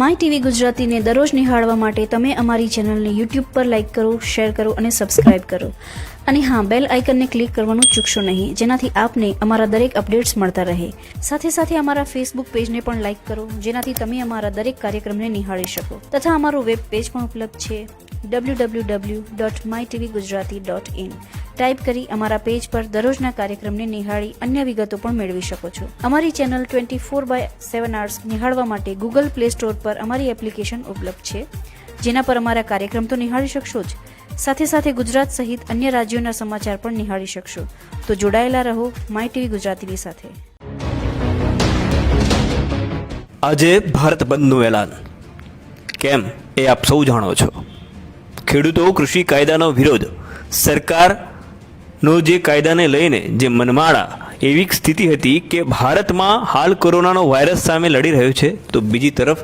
My TV ગુજરાતીને દરરોજ નિહાળવા માટે તમે અમારી ચેનલને યુટ્યુબ પર લાઇક કરો, શેર કરો અને સબસ્ક્રાઇબ કરો. અને હા બેલ આઇકનને ક્લિક કરવાનું ચૂકશો નહીં. જેનાથી આપને અમારા દરેક અપડેટ્સ મળતા રહે. સાથે સાથે અમારા ફેસબુક પેજને પણ લાઇક કરો, જેનાથી તમે અમારા દરેક કાર્યક્રમને નિહાળી શકો. તથા અમારું વેબ પેજ પણ ઉપલબ્ધ છે ઇન ટાઈપ કરી અમારા પેજ પર દરરોજના કાર્યક્રમને નિહાળી અન્ય વિગતો પણ મેળવી શકો છો. અમારી channel twenty four by seven hours નિહાળવા માટે ગૂગલ પ્લે સ્ટોર પર અમારી એપ્લિકેશન ઉપલબ્ધ છે. જેના પર અમારા કાર્યક્રમ તો નિહાળી શકશો જ. સાથે સાથે ગુજરાત સહિત અન્ય રાજ્યોના સમાચાર પણ નિહાળી શકશો. તો જોડાયેલા રહો માય ટીવી ગુજરાતીની સાથે. આજે ભારત બંધનું એલાન. કેમ એ આપ સૌ જાણો છો. ખેડૂતો, કૃષિ કાયદાનો વિરોધ, સરકારનો જે કાયદાને લઈને જે મનમાળા એવી સ્થિતિ હતી કે ભારતમાં હાલ કોરોનાનો વાયરસ સામે લડી રહ્યો છે, તો બીજી તરફ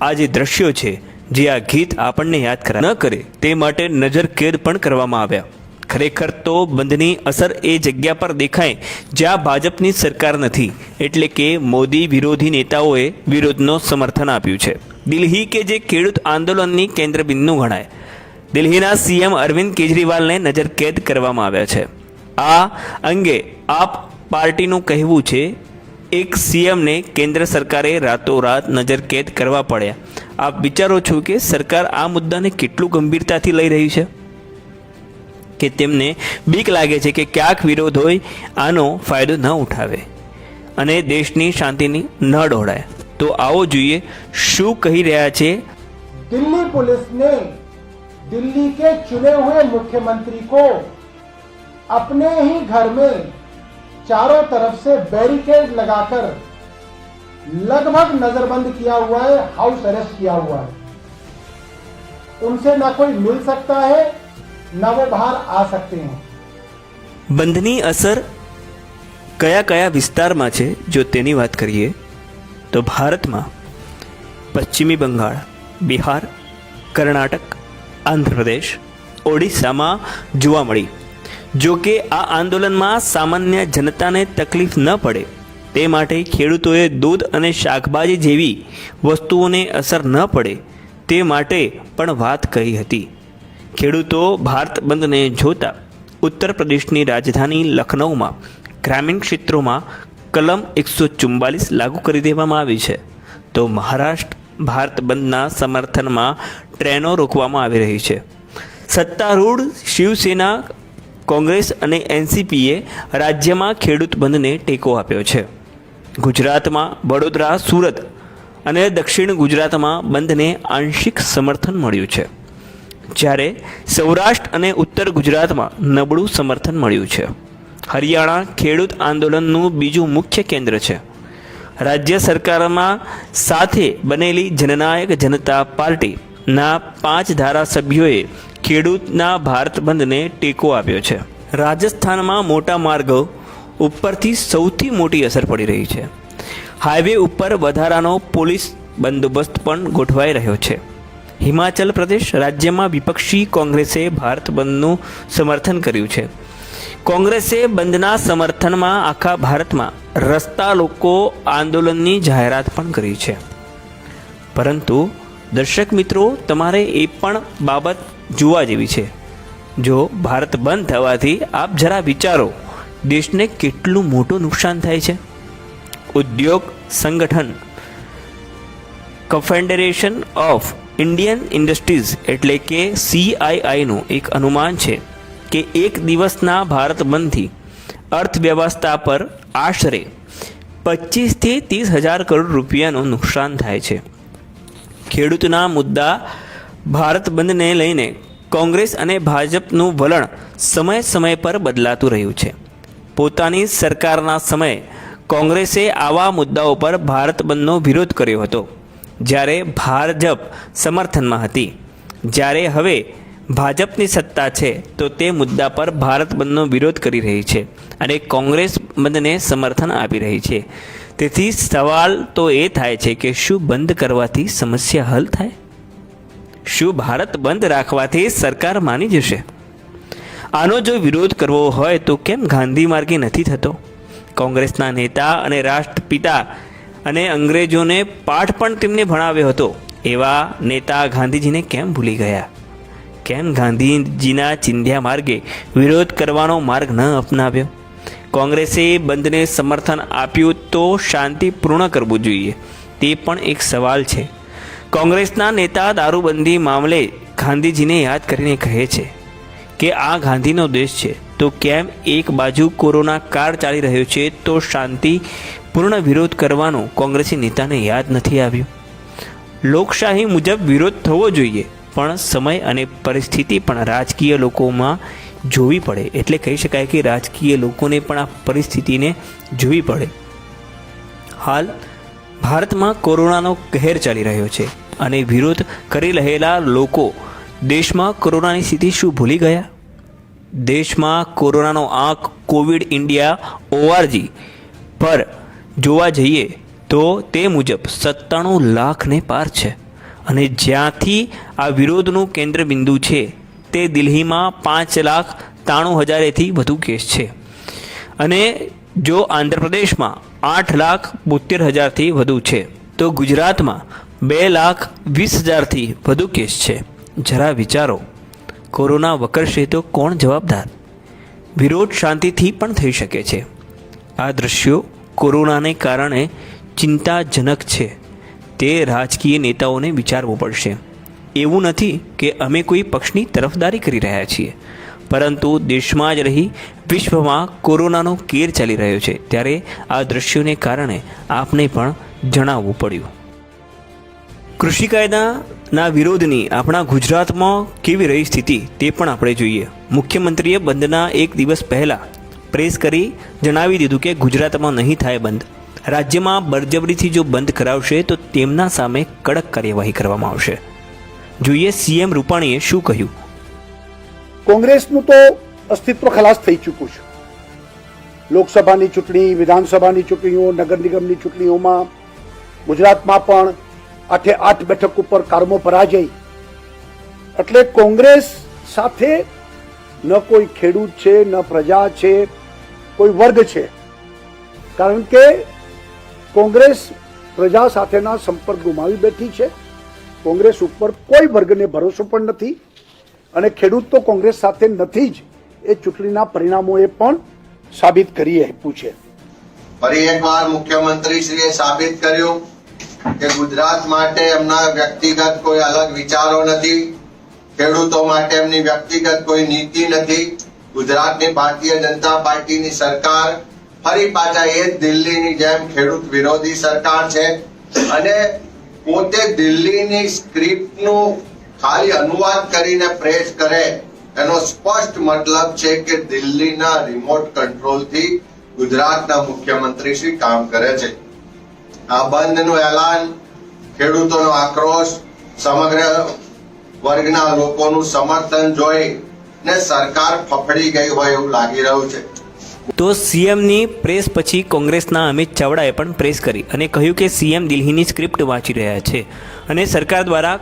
આ જે દ્રશ્યો છે જે આ ગીત આપણને યાદ કરા ન કરે, તે માટે નજર કેદ પણ કરવામાં આવ્યા. ખરેખર તો બંધની અસર એ જગ્યા પર દેખાય જ્યાં ભાજપની સરકાર નથી, એટલે કે મોદી વિરોધી નેતાઓએ વિરોધનો સમર્થન આપ્યું છે. દિલ્હી કે જે ખેડૂત આંદોલનની કેન્દ્રબિંદુ ગણાય. દિલ્હીના સીએમ અરવિંદ કેજરીવાલને નજર કેદ કરવામાં આવ્યા છે. આ અંગે આપ પાર્ટીનું કહેવું છે એક સીએમને કેન્દ્ર સરકારે રાતોરાત નજર કેદ કરવા પડ્યા આપ વિચારો છો કે સરકાર આ મુદ્દાને કેટલું ગંભીરતાથી લઈ રહી છે કે તેમને બીક લાગે છે કે ક્યાંક વિરોધ હોય આનો ફાયદો ન ઉઠાવે અને દેશની શાંતિની ન ડહોળાય તો આવો જોઈએ શું કહી રહ્યા છે दिल्ली पुलिस ने दिल्ली के चुने हुए मुख्यमंत्री को अपने ही घर में चारों तरफ से बैरिकेड लगाकर लगभग नजरबंद किया हुआ है हाउस अरेस्ट किया हुआ है उनसे ना कोई मिल सकता है ना वो बाहर आ सकते हैं બંધની અસર કયા કયા વિસ્તારમાં છે જો તેની વાત કરીએ તો ભારતમાં પશ્ચિમી બંગાળ બિહાર કર્ણાટક આંધ્રપ્રદેશ ઓડિશામાં જોવા મળી જો કે આ આંદોલનમાં સામાન્ય જનતાને તકલીફ ન પડે, તે માટે ખેડૂતોએ દૂધ અને શાકભાજી જેવી વસ્તુઓને અસર ન પડે, તે માટે પણ વાત કહી હતી. ખેડૂતો ભારત બંધને જોતા ઉત્તર પ્રદેશની રાજધાની લખનૌમાં ગ્રામીણ ક્ષેત્રોમાં કલમ એકસો ચુમ્બાલીસ લાગુ કરી દેવામાં આવી છે. તો મહારાષ્ટ્ર ભારત બંધના સમર્થનમાં ટ્રેનો રોકવામાં આવી રહી છે. સત્તારૂઢ શિવસેના કોંગ્રેસ અને એનસીપીએ રાજ્યમાં ખેડૂત બંધને ટેકો આપ્યો છે. ગુજરાતમાં વડોદરા, સુરત અને દક્ષિણ ગુજરાતમાં બંધને આંશિક સમર્થન મળ્યું છે. જ્યારે સૌરાષ્ટ્ર અને ઉત્તર ગુજરાતમાં નબળું સમર્થન મળ્યું છે. હરિયાણા ખેડૂત આંદોલનનું બીજું મુખ્ય કેન્દ્ર છે. રાજ્ય સરકારમાં સાથે બનેલી જનનાયક જનતા પાર્ટીના પાંચ ધારાસભ્યોએ ખેડૂતના ભારત બંધને ટેકો આપ્યો છે. રાજસ્થાનમાં મોટા માર્ગો ઉપરથી સૌથી મોટી અસર પડી રહી છે. હાઈવે ઉપર વધારાનો પોલીસ બંદોબસ્ત પણ ગોઠવાઈ રહ્યો છે. હિમાચલ પ્રદેશ રાજ્યમાં વિપક્ષી કોંગ્રેસે ભારત બંધનું સમર્થન કર્યું છે. કોંગ્રેસે બંધના સમર્થનમાં આખા ભારતમાં રસ્તા લોકો આંદોલનની જાહેરાત પણ કરી છે. પરંતુ દર્શક મિત્રો, તમારે એ પણ બાબત જોવા જેવી છે. જો ભારત બંધ થવાથી આપ જરા વિચારો, દેશને કેટલું મોટું નુકસાન થાય છે? ઉદ્યોગ સંગઠન કફેડરેશન ઓફ ઇન્ડિયન ઇન્ડસ્ટ્રીઝ એટલે કે સીઆઈઆઈનું એક અનુમાન છે કે એક દિવસના ભારત બંધથી અર્થવ્યવસ્થા પર આશરે પચીસથી ત્રીસ હજાર કરોડ રૂપિયાનું નુકસાન થાય છે. ખેડૂતના મુદ્દા ભારત બંધને લઈને કોંગ્રેસ અને ભાજપનું વલણ સમય સમય પર બદલાતું રહ્યું છે. પોતાની સરકારના સમયે કોંગ્રેસે આવા મુદ્દાઓ પર ભારત બંધનો વિરોધ કર્યો હતો. જ્યારે ભાજપ સમર્થનમાં હતી. જ્યારે હવે ભાજપની સત્તા છે તો તે મુદ્દા પર ભારત બંધનો વિરોધ કરી રહી છે અને કોંગ્રેસ બંધને સમર્થન આપી રહી છે. તેથી સવાલ તો એ થાય છે કે શું બંધ કરવાથી સમસ્યા હલ થાય? શું ભારત બંધ રાખવાથી સરકાર માની જશે? આનો જો વિરોધ કરવો હોય તો કેમ ગાંધી માર્ગે નથી થતો? કોંગ્રેસના નેતા અને રાષ્ટ્રપિતા અને અંગ્રેજોને પાઠ પણ તેમને ભણાવ્યો હતો. એવા નેતા ગાંધીજીને કેમ ભૂલી ગયા? કેમ ગાંધીજીના ચિંધ્યા માર્ગે વિરોધ કરવાનો માર્ગ ન અપનાવ્યો? કોંગ્રેસે બંધને સમર્થન આપ્યું તો શાંતિપૂર્ણ કરવું જોઈએ. તે પણ એક સવાલ છે. કોંગ્રેસના નેતા દારૂબંધી મામલે ગાંધીજીને યાદ કરીને કહે છે કે આ ગાંધીનો દેશ છે. તો કેમ એક બાજુ કોરોના કાળ ચાલી રહ્યો છે, તો શાંતિપૂર્ણ વિરોધ કરવાનો કોંગ્રેસી નેતાને યાદ નથી આવ્યું? લોકશાહી મુજબ વિરોધ થવો જોઈએ, પણ સમય અને પરિસ્થિતિ પણ રાજકીય લોકોમાં જોવી પડે. એટલે કહી શકાય કે રાજકીય લોકોને પણ આ પરિસ્થિતિને જોવી પડે. હાલ ભારતમાં કોરોનાનો કહેર ચાલી રહ્યો છે. અને વિરોધ કરી રહેલા લોકો દેશમાં કોરોનાની સ્થિતિ શું ભૂલી ગયા? દેશમાં કોરોનાનો આંક કોવિડ ઇન્ડિયા ઓઆરજી પર જોવા જઈએ તો તે મુજબ સત્તાણું લાખને પાર છે. અને જ્યાંથી આ વિરોધનું કેન્દ્ર બિંદુ છે, તે દિલ્હીમાં પાંચ લાખ ત્રાણું હજારેથી વધુ કેસ છે. અને જો આંધ્રપ્રદેશમાં આઠ લાખ બોતેર હજારથી વધુ છે, તો ગુજરાતમાં બે લાખ વીસ હજારથી વધુ કેસ છે. જરા વિચારો, કોરોના વકરશે તો કોણ જવાબદાર? વિરોધ શાંતિથી પણ થઈ શકે છે. આ દ્રશ્યો કોરોનાને કારણે ચિંતાજનક છે. તે રાજકીય નેતાઓને વિચારવું પડશે. એવું નથી કે અમે કોઈ પક્ષની તરફદારી કરી રહ્યા છીએ. પરંતુ દેશમાં જ રહી વિશ્વમાં કોરોનાનો કેર ચાલી રહ્યો છે. ત્યારે આ દ્રશ્યોને કારણે આપને પણ જણાવવું પડ્યું. કૃષિ કાયદાના વિરોધની આપણા ગુજરાતમાં કેવી રહી સ્થિતિ તે પણ આપણે જોઈએ. મુખ્યમંત્રીએ બંધના એક દિવસ પહેલાં પ્રેસ કરી જણાવી દીધું કે ગુજરાતમાં નહીં થાય બંધ. રાજ્યમાં બળજબરીથી જો બંધ કરાવશે તો તેમના સામે કડક કાર્યવાહી કરવામાં આવશે. જોઈએ સીએમ રૂપાણીએ શું કહ્યું. કોંગ્રેસનું તો અસ્તિત્વ ખલાસ થઈ ચૂક્યું છે. લોકસભાની ચૂંટણી, વિધાનસભાની ચૂંટણીઓ, નગર નિગમની ચૂંટણીઓમાં ગુજરાતમાં પણ આઠે આઠ બેઠક ઉપર કારમો પરાજય. એટલે કોંગ્રેસ સાથે ન કોઈ ખેડૂત છે, ન પ્રજા છે, કોઈ વર્ગ છે. કારણ કે કોંગ્રેસ પ્રજા સાથેના સંપર્ક ગુમાવી બેઠી છે. કોંગ્રેસ ઉપર કોઈ વર્ગને ભરોસો પણ નથી. અને ખેડૂત તો કોંગ્રેસ સાથે નથી જ. એ ચૂંટણીના પરિણામોએ પણ સાબિત કરી આપ્યું છે. ફરી એકવાર મુખ્યમંત્રીશ્રીએ સાબિત કર્યું કે ગુજરાત માટે એમના વ્યક્તિગત કોઈ અલગ વિચારો નથી, ખેડૂતો માટે એમની વ્યક્તિગત કોઈ નીતિ નથી. ગુજરાતની ભારતીય જનતા પાર્ટીની સરકાર ફરી પાછા એ જ દિલ્હીની જેમ ખેડૂત વિરોધી સરકાર છે. અને પોતે દિલ્હીની સ્ક્રિપ્ટનું ખાલી અનુવાદ કરીને પ્રેસ કરે, એનો સ્પષ્ટ મતલબ છે કે દિલ્હીના રિમોટ કંટ્રોલથી ગુજરાતના મુખ્યમંત્રી શ્રી કામ કરે છે. આ બંધનું એલાન ખેડૂતોનો આક્રોશ, સમગ્ર વર્ગના લોકોનું સમર્થન જોઈ ને સરકાર ફફડી ગઈ હોય એવું લાગી રહ્યું છે. તો સીએમની પ્રેસ પછી કોંગ્રેસના અમિત ચાવડાએ પણ પ્રેસ કરી અને કહ્યું કે સીએમ દિલ્હીની સ્ક્રિપ્ટ વાંચી રહ્યા છે અને સરકાર દ્વારા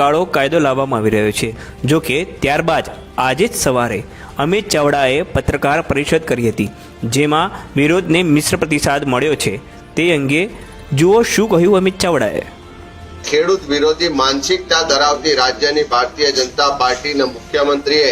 કાળો કાયદો લાવવામાં આવી રહ્યો છે. જો કે ત્યારબાદ આજે જ સવારે અમિત ચાવડાએ પત્રકાર પરિષદ કરી હતી, જેમાં વિરોધને મિશ્ર પ્રતિસાદ મળ્યો છે. તે અંગે જુઓ શું કહ્યું અમિત ચાવડાએ. ખેડૂત વિરોધી માનસિકતા ધરાવતી રાજ્યની ભારતીય જનતા પાર્ટીના મુખ્યમંત્રીએ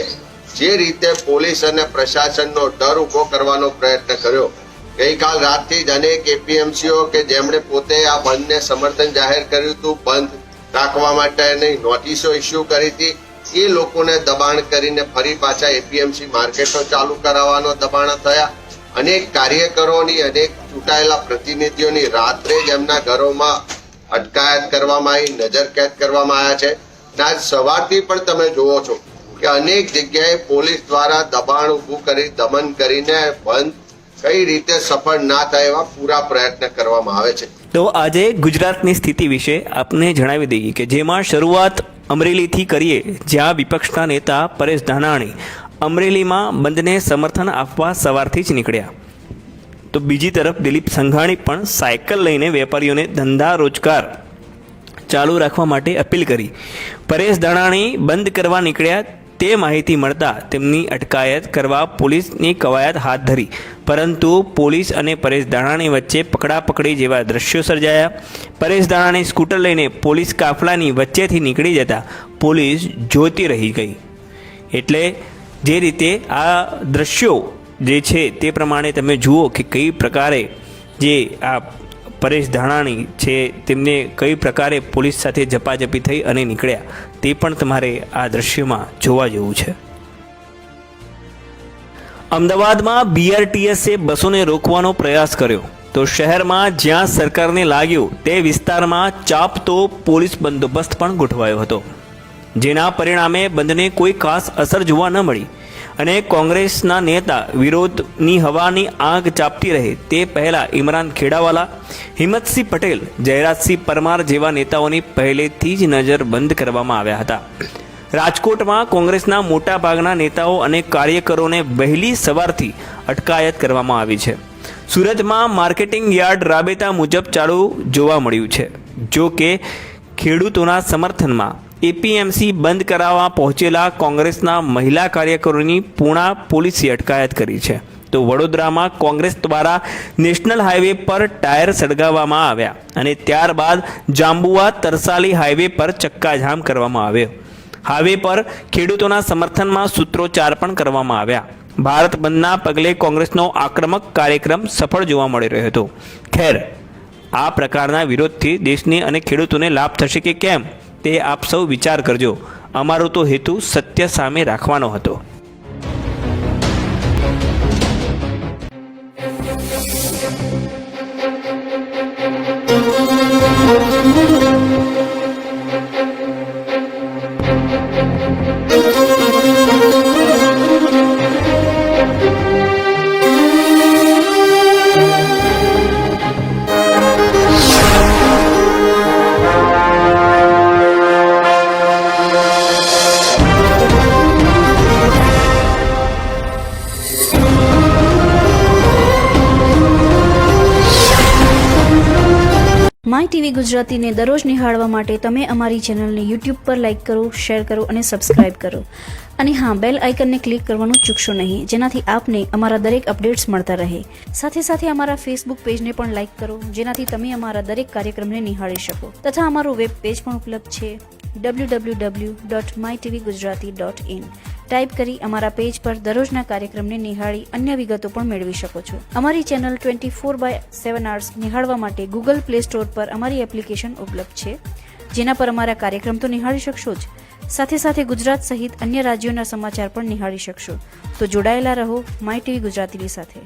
જે રીતે પોલીસ અને પ્રશાસનનો ડર ઊભો કરવાનો પ્રયત્ન કર્યો. ગઈકાલ રાતથી જ અનેક એપીએમસીઓ કે જેમણે પોતે આ બંધને સમર્થન જાહેર કર્યું હતું, બંધ રાખવા માટેની નોટિસો ઇસ્યુ કરી હતી, એ લોકોને દબાણ કરીને ફરી પાછા એપીએમસી માર્કેટો ચાલુ કરાવવાનો દબાણ થયા. અનેક કાર્યકરોની અનેક ચૂંટાયેલા પ્રતિનિધિઓની રાત્રે જ એમના ઘરોમાં અટકાયત કરવામાં આવી, નજર કેદ કરવામાં આવ્યા છે. આજ સવારથી પણ તમે જુઓ છો કે અનેક જગ્યાએ પોલીસ દ્વારા દબાણ ઊભું કરી, દમન કરીને બંધ કઈ રીતે સફળ ના થાય એવા પૂરા પ્રયત્ન કરવામાં આવે છે. તો આજે ગુજરાતની સ્થિતિ વિશે આપને જણાવી દઈએ કે જેમાં શરૂઆત અમરેલીથી કરીએ, જ્યાં વિપક્ષના નેતા પરેશ ધાનાણી અમરેલીમાં બંધને સમર્થન આપવા સવારથી જ નીકળ્યા. તો બીજી તરફ દિલીપ સંઘાણી પણ સાયકલ લઈને વેપારીઓને ધંધા રોજગાર ચાલુ રાખવા માટે અપીલ કરી. પરેશ ધાનાણી બંધ કરવા નીકળ્યા તે માહિતી મળતા તેમની અટકાયત કરવા પોલીસની કવાયત હાથ ધરી. પરંતુ પોલીસ અને પરેશ દાણાની વચ્ચે પકડાપકડી જેવા દ્રશ્યો સર્જાયા. પરેશ દાણાની સ્કૂટર લઈને પોલીસ કાફલાની વચ્ચેથી નીકળી જતા પોલીસ જોતી રહી ગઈ. એટલે જે રીતે આ દ્રશ્યો જે છે તે પ્રમાણે તમે જુઓ કે કઈ પ્રકારે જે આ પરેશ ધાણાણી છે, તેમને કઈ પ્રકારે પોલીસ સાથે ઝપાઝપી થઈ અને નીકળ્યા, તે પણ તમારે આ દ્રશ્યમાં જોવા જેવું છે. અમદાવાદમાં બીઆરટીએસે બસોને રોકવાનો પ્રયાસ કર્યો. તો શહેરમાં જ્યાં સરકારને લાગ્યું, તે વિસ્તારમાં ચાપતો પોલીસ બંદોબસ્ત પણ ગોઠવાયો હતો. જેના પરિણામે બંધને કોઈ ખાસ અસર જોવા ન મળી. અને કોંગ્રેસના નેતા વિરોધની હવાની આગ ચાપતી રહે તે પહેલા ઇમરાન ખેડાવાલા, હિંમતસિંહ પટેલ, જયરાજસિંહ પરમાર જેવા નેતાઓની પહેલેથી જ નજર બંધ કરવામાં આવ્યા હતા. રાજકોટમાં કોંગ્રેસના મોટા ભાગના નેતાઓ અને કાર્યકરોને વહેલી સવારથી અટકાયત કરવામાં આવી છે. સુરતમાં માર્કેટિંગ યાર્ડ રાબેતા મુજબ ચાલુ જોવા મળ્યું છે. જો કે ખેડૂતોના સમર્થનમાં એપીએમસી બંધ કરાવવા પહોંચેલા કોંગ્રેસના મહિલા કાર્યકરોની પૂણા પોલીસે અટકાયત કરી છે. તો વડોદરામાં કોંગ્રેસ દ્વારા નેશનલ હાઈવે પર ટાયર સળગાવવામાં આવ્યા અને ત્યારબાદ જાંબુઆ તરસાલી હાઈવે પર ચક્કાજામ કરવામાં આવ્યો. હાઈવે પર ખેડૂતોના સમર્થનમાં સૂત્રોચ્ચાર પણ કરવામાં આવ્યા. ભારત બંધના પગલે કોંગ્રેસનો આક્રમક કાર્યક્રમ સફળ જોવા મળી રહ્યો હતો. ખેર, આ પ્રકારના વિરોધથી દેશની અને ખેડૂતોને લાભ થશે કે કેમ? તે આપ સૌ વિચાર કરજો. અમારો તો હેતુ સત્ય સામે રાખવાનો હતો. માય ટીવી ગુજરાતીને દરરોજ નિહાળવા માટે તમે અમારી ચેનલને યુટ્યુબ પર લાઇક કરો, શેર કરો અને સબસ્ક્રાઇબ કરો. અને હા બેલ આઇકનને ક્લિક કરવાનું ચૂકશો નહીં. જેનાથી આપને અમારા દરેક અપડેટ્સ મળતા રહે. સાથે સાથે અમારા ફેસબુક પેજને પણ લાઇક કરો, જેનાથી તમે અમારા દરેક કાર્યક્રમને નિહાળી શકો. તથા અમારું વેબ પેજ પણ ઉપલબ્ધ છે W W W dot my TV Gujarati dot in type કરી અમારા પેજ પર દરરોજના કાર્યક્રમને નિહાળી અન્ય વિગતો પણ મેળવી શકો છો. અમારી channel twenty four by seven hours નિહાળવા માટે ગૂગલ પ્લે સ્ટોર પર અમારી એપ્લિકેશન ઉપલબ્ધ છે. જેના પર અમારા કાર્યક્રમ તો નિહાળી શકશો જ. સાથે સાથે ગુજરાત સહિત અન્ય રાજ્યોના સમાચાર પણ નિહાળી શકશો. તો જોડાયેલા રહો માય ટીવી ગુજરાતીની સાથે.